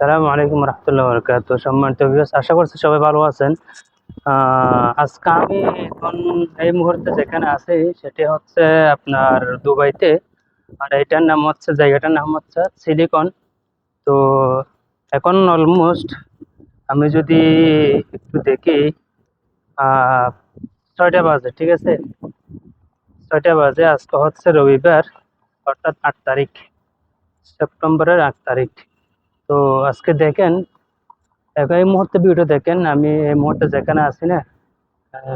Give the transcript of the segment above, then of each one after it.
আসসালামু আলাইকুম রহমতুল্লাহ বরকাত সম্মানিত ভিউয়ার্স আশা করছি সবাই ভালো আছেন। আজকে আমি এখন এই মুহূর্তে যেখানে আছি, সেটি হচ্ছে আপনার দুবাইতে। আর এটার নাম হচ্ছে, জায়গাটার নাম হচ্ছে সিলিকন। তো এখন অলমোস্ট আমি যদি একটু দেখি ছয়টা বাজে, ঠিক আছে? ছয়টা বাজে, আজকে হচ্ছে রবিবার, অর্থাৎ আট তারিখ, সেপ্টেম্বরের আট তারিখ। তো আজকে দেখেন এই মুহূর্তে ভিডিও দেখেন, আমি এই মুহূর্তে যেখানে আছি না,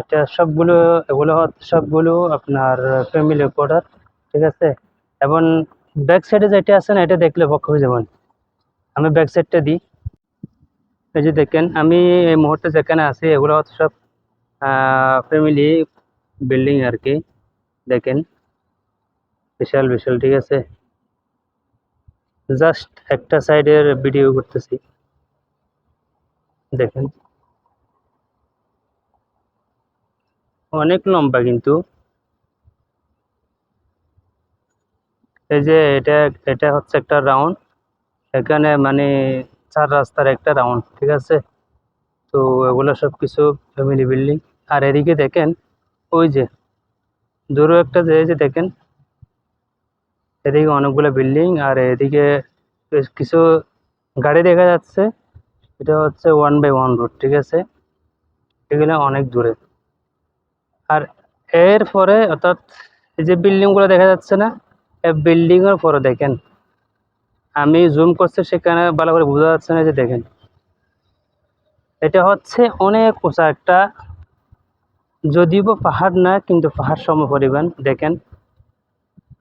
এটা সবগুলো, এগুলো সবগুলো আপনার ফ্যামিলি কোয়ার্টার ঠিক আছে? এবং ব্যাক সাইডে যেটা আছে না, এটা দেখলে পক্ষ যাবেন। আমি ব্যাক সাইডটা দিই। এই যে দেখেন, আমি এই মুহূর্তে যেখানে আছি, এগুলো সব ফ্যামিলি বিল্ডিং আর কি। দেখেন, বিশাল বিশাল, ঠিক আছে? জাস্ট একটা সাইডের ভিডিও করতেছি। দেখেন। অনেক লম্বা কিন্তু। এই যে এটা এটা হচ্ছে একটা রাউন্ড। এখানে মানে চার রাস্তার একটা রাউন্ড, ঠিক আছে? তো এগুলো সব কিছু ফ্যামিলি বিল্ডিং আর এদিকে দেখেন, ওই যে দূরে একটা যে দেখেন। এদিকে অনেকগুলো বিল্ডিং আর এদিকে বেশ কিছু গাড়ি দেখা যাচ্ছে। এটা হচ্ছে ওয়ান বাই ওয়ান রোড ঠিক আছে? এগুলো অনেক দূরে। আর এর পরে অর্থাৎ এই যে বিল্ডিংগুলো দেখা যাচ্ছে না, এই বিল্ডিংয়ের পরে দেখেন। আমি জুম করছি, সেখানে ভালো করে বোঝা যাচ্ছে না যে দেখেন। এটা হচ্ছে অনেক উঁচা একটা, যদিও পাহাড় না, কিন্তু পাহাড় সম পরিমাণ দেখেন।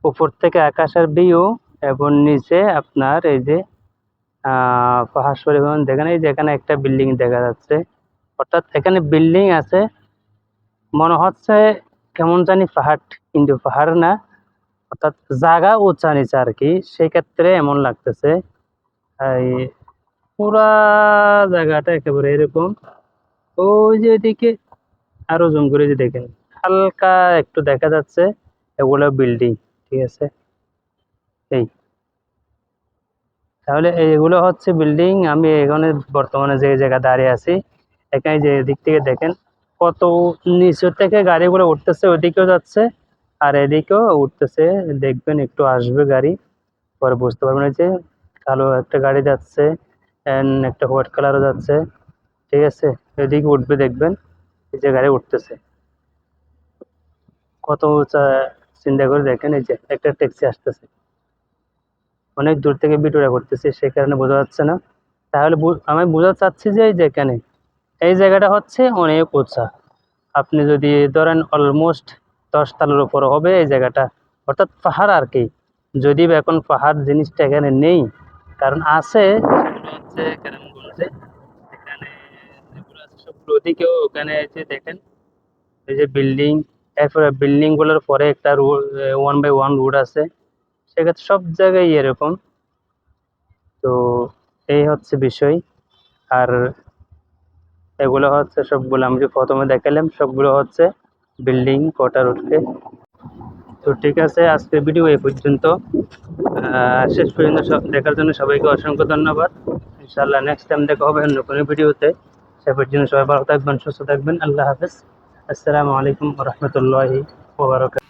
উপর থেকে আকাশের ভিউ এবং নিচে আপনার এই যে পাহাড় পরিমাণ দেখেন এই যে এখানে একটা বিল্ডিং দেখা যাচ্ছে। অর্থাৎ এখানে বিল্ডিং আছে। মনে হচ্ছে কেমন জানি পাহাড়, কিন্তু পাহাড় না। অর্থাৎ জায়গা উঁচা নিচে আর কি সেই ক্ষেত্রে এমন লাগতেছে। পুরা জায়গাটা একেবারে এরকম। ওই যে এদিকে আরও জুম করে যে দেখেন, হালকা একটু দেখা যাচ্ছে এগুলো বিল্ডিং, ঠিক আছে? এই। তাহলে এইগুলো হচ্ছে বিল্ডিং আমি এখানে বর্তমানে যে জায়গা দাঁড়িয়ে আছি, এখানে যে দিক থেকে দেখেন, কত নিচু থেকে গাড়িগুলো উঠতেছে ওদিকেও যাচ্ছে, আর এদিকেও উঠতেছে, দেখবেন একটু আসবে গাড়ি, পরে বুঝতে পারবেন যে কালো একটা গাড়ি যাচ্ছে একটা হোয়াইট কালারও যাচ্ছে, ঠিক আছে? এদিকে উঠবে দেখবেন, এই যে গাড়ি উঠতেছে। কত চিন্তা করে দেখেন, এই যে একটা ট্যাক্সি আসতেছে। অনেক দূর থেকে ভিডিওটা করতেছি, সে কারণে বোঝা যাচ্ছে না। তাহলে আমি বোঝাতে চাচ্ছি যে এই যে এখানে, এই জায়গাটা হচ্ছে অনেক উঁচা। আপনি যদি ধরেন অলমোস্ট দশ তালের উপর হবে এই জায়গাটা, অর্থাৎ পাহাড় আর কি। যদি এখন পাহাড় জিনিসটা এখানে নেই, কারণ আছে এখানে দেখেন, এই যে বিল্ডিং এরপরে বিল্ডিংগুলোর পরে একটা road one by one road আছে। সেক্ষেত্রে সব জায়গায় এরকম। তো এই হচ্ছে বিষয়। আর এগুলো হচ্ছে সবগুলো আমি প্রথমে দেখালাম, সবগুলো হচ্ছে বিল্ডিং, কোটা রোডকে তো ঠিক আছে, আজকের ভিডিও এই পর্যন্ত। শেষ পর্যন্ত দেখার জন্য সবাইকে অসংখ্য ধন্যবাদ। ইনশাআল্লাহ নেক্সট টাইম দেখা হবে অন্য কোনো ভিডিওতে। সে পর্যন্ত সবাই ভালো থাকবেন, সুস্থ থাকবেন। আল্লাহ হাফেজ। আসসালামু আলাইকুম রহমতুল্লাহি ওবরাকাত